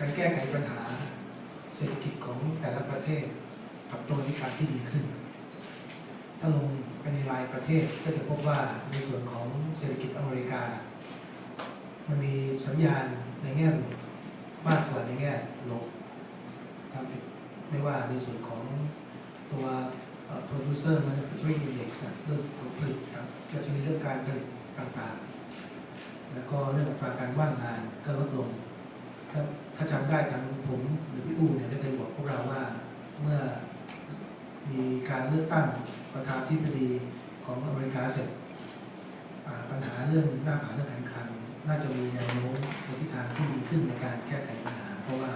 การแก้ไขปัญหาเศรษฐกิจของแต่ละประเทศปรับตัวในการที่ดีขึ้น ถ้าลงไปในรายประเทศก็จะพบว่าในส่วนของเศรษฐกิจอเมริกา มันมีสัญญาณในแง่บวกมากกว่าในแง่ลบตามติดไม่ว่าในส่วนของตัว producer manufacturing index เรื่องผลผลิตครับก็จะมีเรื่องการผลิตต่างๆ แล้วก็เรื่องอัตราการว่างงานก็ลดลง ถ้าจำได้ทางผมหรือพี่อู้เนี่ยได้เคยบอกพวกเราว่าเมื่อมีการเลือกตั้งประธานาธิบดีของอเมริกาเสร็จปัญหาเรื่องหน้าผาเรื่องการคลังน่าจะมีแนวโน้มในทิศทางที่ดีขึ้นในการแก้ไขปัญหา เพราะว่า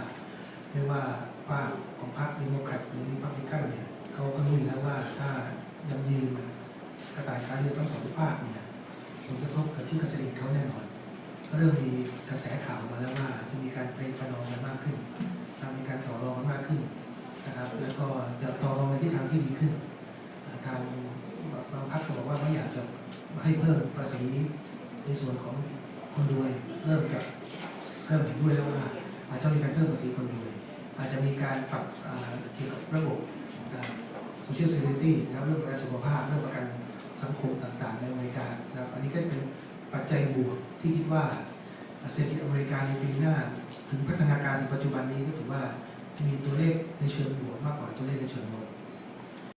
ไม่ว่าฝ้ากของพรรคดิโมแครตหรือริพับลิกันเนี่ยเขาก็รู้อยู่แล้วว่าถ้ายังยืนกระต่ายการเมืองทั้งสองฝากเนี่ยผลกระทบกับที่เกษตรเขาแน่นอน เริ่มมีกระแสข่าวมาแล้วว่าจะมีการเปรย์ประนอมกันมากขึ้นมีการต่อรองกันมากขึ้นนะครับ แล้วก็จะต่อรองในทิศทางที่ดีขึ้นอ่าทางบางพรรคก็บอกว่าไม่อยากจะให้เพิ่มภาษีในส่วนของคนรวยเริ่มจากเพิ่มเห็นด้วยแล้วว่าอาจจะมีการเพิ่มภาษีคนรวยอาจจะมีการปรับเกี่ยวกับระบบโซเชียลเซ u r ตี้นะครับเรื่องประกันสุขภาพเรื่องประกันสังคมต่างๆในอเมริกานะครับอันนี้ก็เป็น จัยบวกที่คิดว่าเศรษฐกิจอเมริกาในปีหน้า ถึงพัฒนาการในปัจจุบันนี้ก็ถือว่ามีตัวเลขในเชิงบวกมากกว่าตัวเลขในเชิงลบ